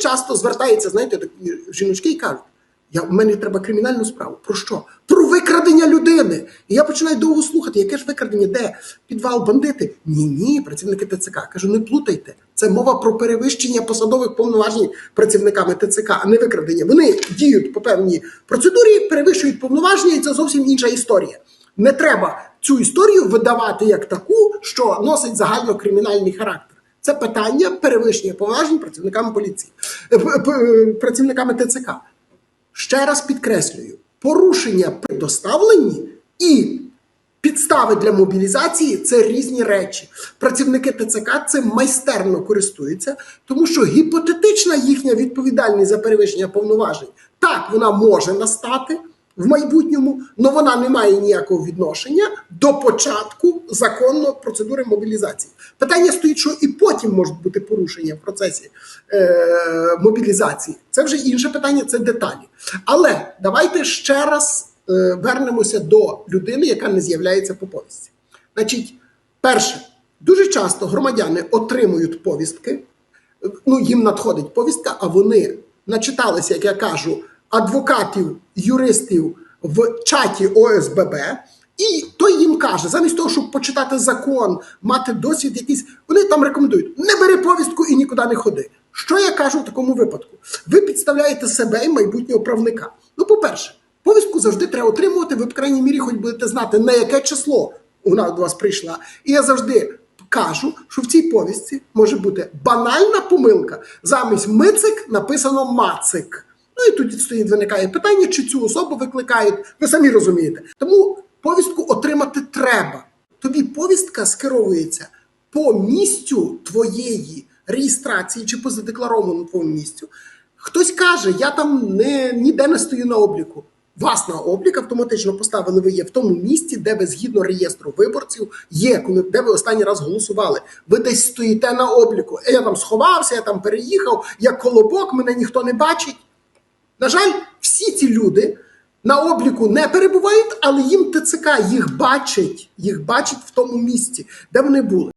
часто звертаються, знаєте, такі жіночки і кажуть: я, в мене треба кримінальну справу. Про що? Про викрадення людини. І я починаю довго слухати, яке ж викрадення, де підвал, бандити? Ні, ні, працівники ТЦК. Кажу, не плутайте. Це мова про перевищення посадових повноважень працівниками ТЦК, а не викрадення. Вони діють по певній процедурі, перевищують повноваження, і це зовсім інша історія. Не треба цю історію видавати як таку, що носить загальнокримінальний характер. Це питання перевищення повноважень працівниками поліції, е, працівниками ТЦК. Ще раз підкреслюю: порушення при доставленні і підстави для мобілізації це різні речі. Працівники ТЦК цим майстерно користуються, тому що гіпотетична їхня відповідальність за перевищення повноважень так вона може настати в майбутньому, але вона не має ніякого відношення до початку законно процедури мобілізації. Питання стоїть, що і потім можуть бути порушення в процесі е, мобілізації. Це вже інше питання, це деталі. Але давайте ще раз е, вернемося до людини, яка не з'являється по повістці. Значить, перше, дуже часто громадяни отримують повістки, ну їм надходить повістка, а вони начиталися, як я кажу, адвокатів, юристів в чаті ОСББ. І той їм каже, замість того, щоб почитати закон, мати досвід якийсь, вони там рекомендують: не бери повістку і нікуди не ходи. Що я кажу в такому випадку? Ви підставляєте себе і майбутнього правника. Ну, по-перше, повістку завжди треба отримувати. Ви, в крайній мірі, хоч будете знати, на яке число вона до вас прийшла. І я завжди кажу, що в цій повістці може бути банальна помилка. Замість мицик написано мацик. Ну і тоді стоїть виникає питання, чи цю особу викликають. Ви самі розумієте. Тому повістку отримати треба. Тобі повістка скеровується по місцю твоєї реєстрації чи по задекларованому місцю. Хтось каже, я там не, ніде не стою на обліку. Вас на облік автоматично поставили ви є в тому місці, де ви згідно реєстру виборців є, коли де ви останній раз голосували. Ви десь стоїте на обліку. Е, Я там сховався, я там переїхав, я колобок, мене ніхто не бачить. На жаль, всі ці люди на обліку не перебувають, але їм ТЦК їх бачить, їх бачить в тому місці, де вони були.